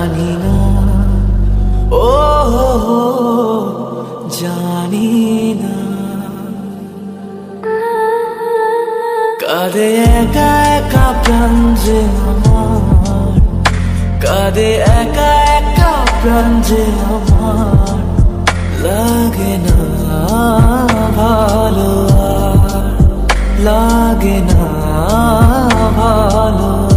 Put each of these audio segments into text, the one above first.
জানি না। ও জানি না। কাঁদে একা একা প্রাণ আমার। কাঁদে একা একা প্রাণ আমার। লাগে না ভালো লাগে না ভালো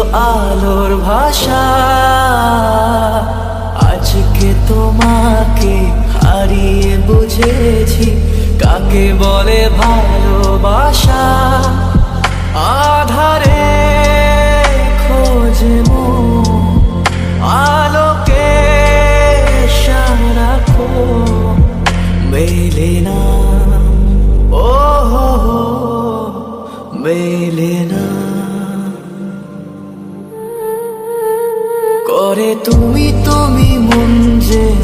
আলোর ভাষা। আজকে তোমাকে হারিয়ে বুঝেছি কাকে বলে ভালোবাসা? আধারে মন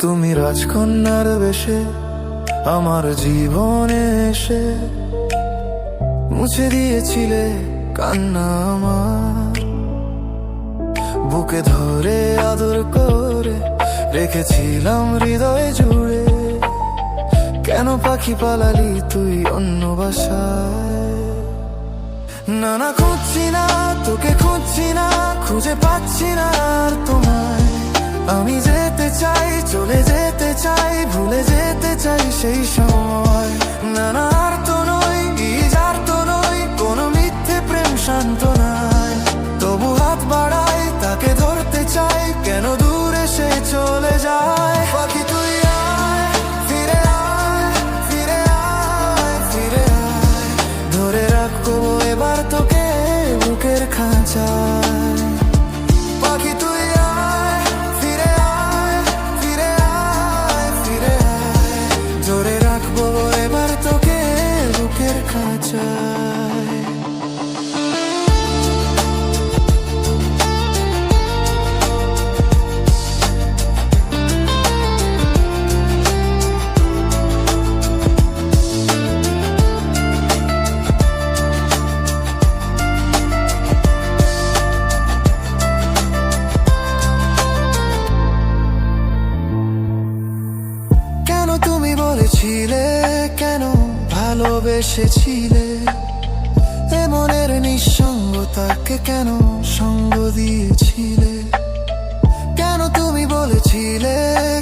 তুমি রাজকন্যার বেশে আমার জীবনে এসে মুছে দিয়েছিলে কান্না আমার। বুকে ধরে আদর করে রেখেছিলাম হৃদয় জুড়ে। কেন পাখি পালালি তুই অন্য বাসায়? না না, খুঁজছি না, তোকে খুঁজছি না, খুঁজে পাচ্ছি না আর তোমায়। আমি যেতে চাই, চলে যেতে চাই, ভুলে যেতে চাই সেই সময়। না না তো নই, ইজার তো নই, কোনো মিথ্যে প্রেম শান্ত ভালোবেসেছিলে এ মনের নিঃসঙ্গতাকে কেন সঙ্গ দিয়েছিলে? কেন তুমি বলেছিলে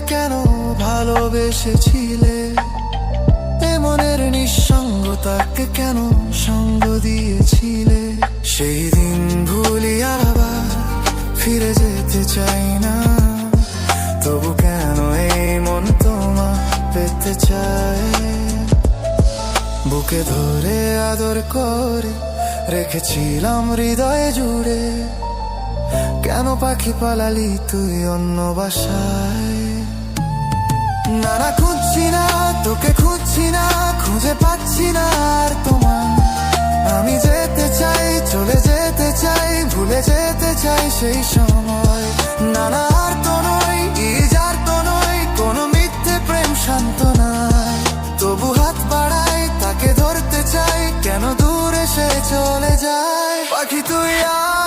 কেন ভালোবেসেছিলে? এ মনের নিঃসঙ্গতাকে কেন সঙ্গ দিয়েছিলে? সেই দিন ভুলি আবার ফিরে যেতে চাই না। তবু কেন এই মন তোমা পেতে চায়? বুকে ধরে আদর করে রেখেছিলাম হৃদয়ে জুড়ে। কেন পাখি পালালি তুই অন্য বাসায়? না না, খুঁজছি না, তোকে খুঁজছি না, খুঁজে পাচ্ছি না আর তোমার আমি যেতে চাই, চলে যেতে চাই, ভুলে যেতে চাই সেই সময়। না না, আর তো নই ইজার তো নই কোনো মিথ্যে প্রেম শান্ত নয় তবু হাত তাকে ধরতে চাই কেন দূরে সে চলে যায়? পাখি তুই আয়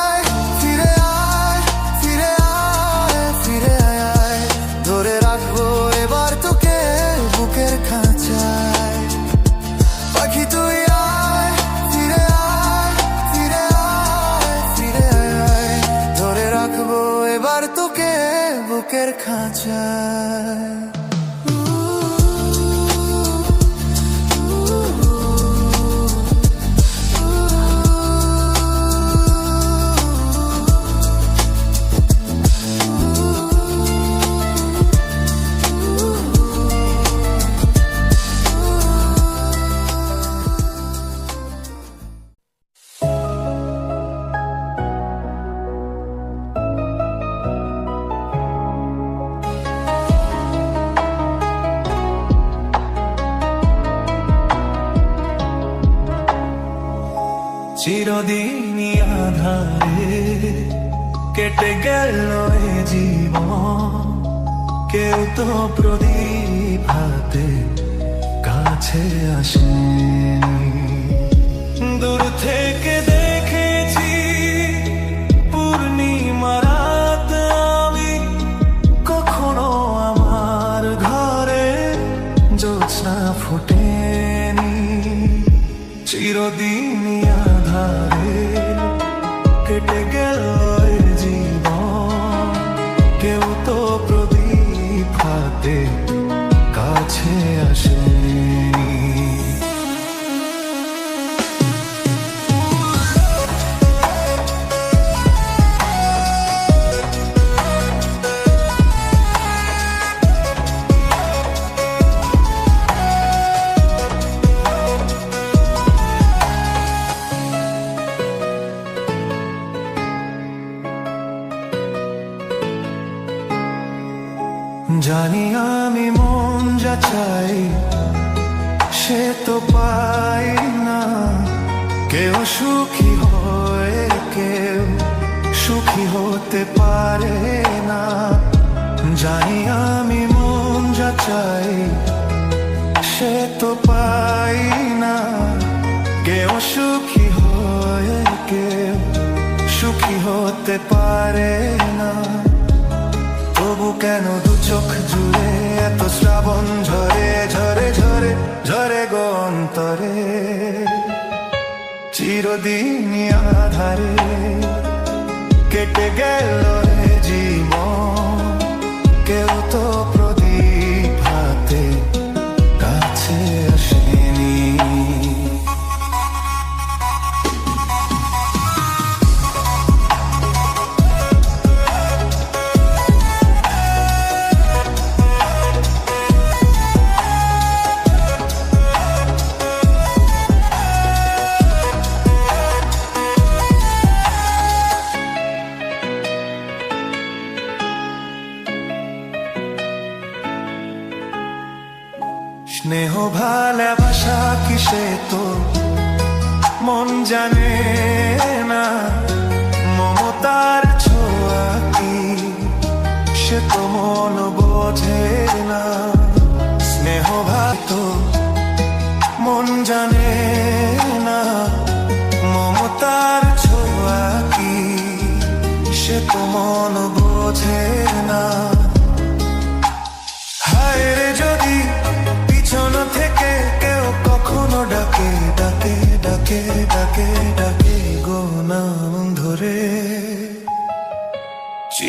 চিরদিনই আধারে কেটে গেল এ জীবন। কেউ তো প্রদীপ হাতে কাছে আসে দূর থেকে দেখেছি পূর্ণিমা রাত। আমি কখনো আমার ঘরে জ্যোৎস্না ফোটেনি। চিরদিনই যা চাই, সে তো পাই না। কেউ সুখী হয়, কেউ সুখী হতে পারে না। জানি আমি মন যা চাই, সে তো পাই না। কেউ সুখী হয়, কেউ সুখী হতে পারে না। তবু কেন দু চোখ জুড়ে এত শ্রাবণ ঝরে ঝরে ঝরে ঝরে গো অন্তরে? চিরদিনই আধারে কেটে গেল রে জীবন।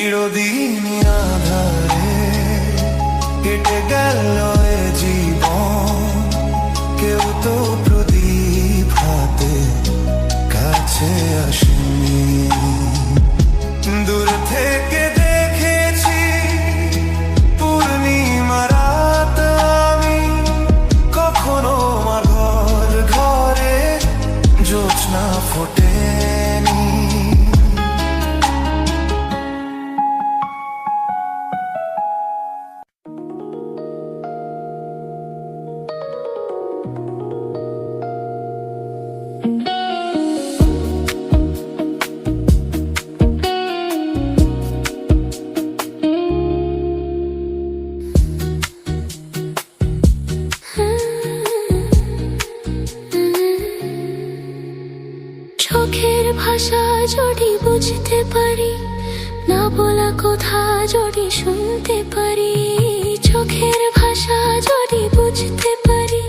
চিরদিন আধারে কেটে গেল এ জীবন। কেউ তো প্রদীপ হাতে কাছে আসেনি। যদি বুঝতে পারি, না বলা কথা যদি শুনতে পারি। চোখের ভাষা যদি বুঝতে পারি,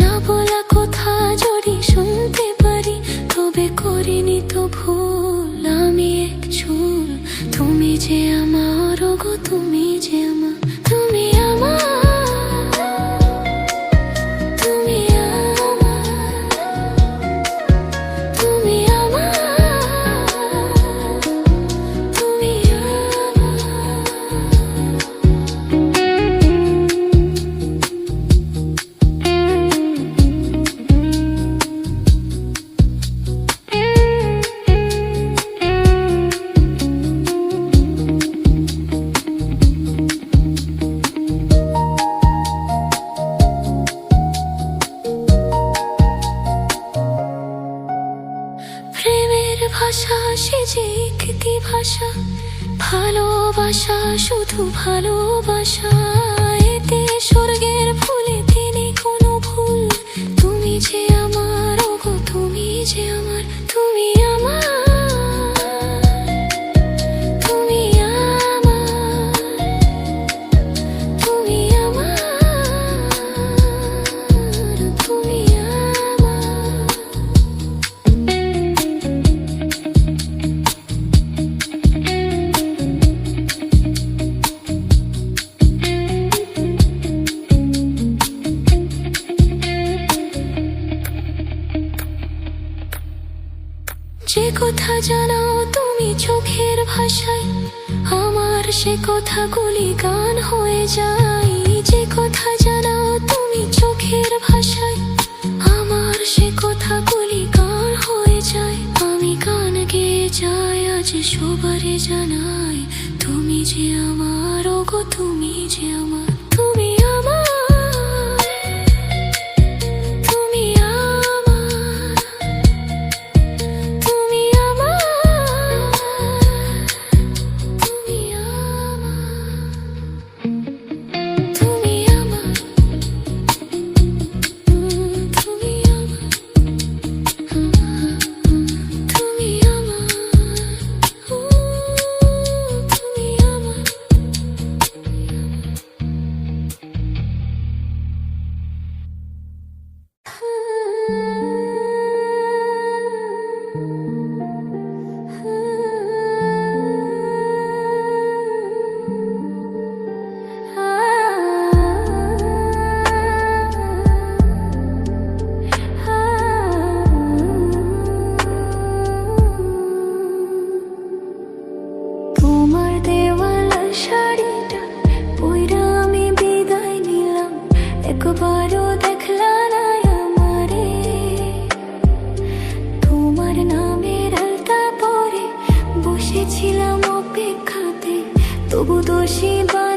না বলা কথা যদি শুনতে পারি। তবে করিনি তো ভুল, আমি এক চুল, তুমি যে আমার গো তুমি যে আমার। ভালো সে কথাগুলি গান হয়ে যায়, যে কথা তুমি চোখের ভাষায়। আমার সে কথাগুলি গান হয়ে যায়, আমি গান গেয়ে যাই, আজ সবারে জানাই, তুমি যে আমার, ওগো তুমি যে আমার। 多不多希望。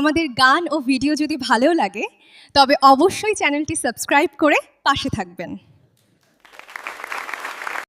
আমাদের গান ও ভিডিও যদি ভালো লাগে তবে অবশ্যই চ্যানেলটি সাবস্ক্রাইব করে পাশে থাকবেন।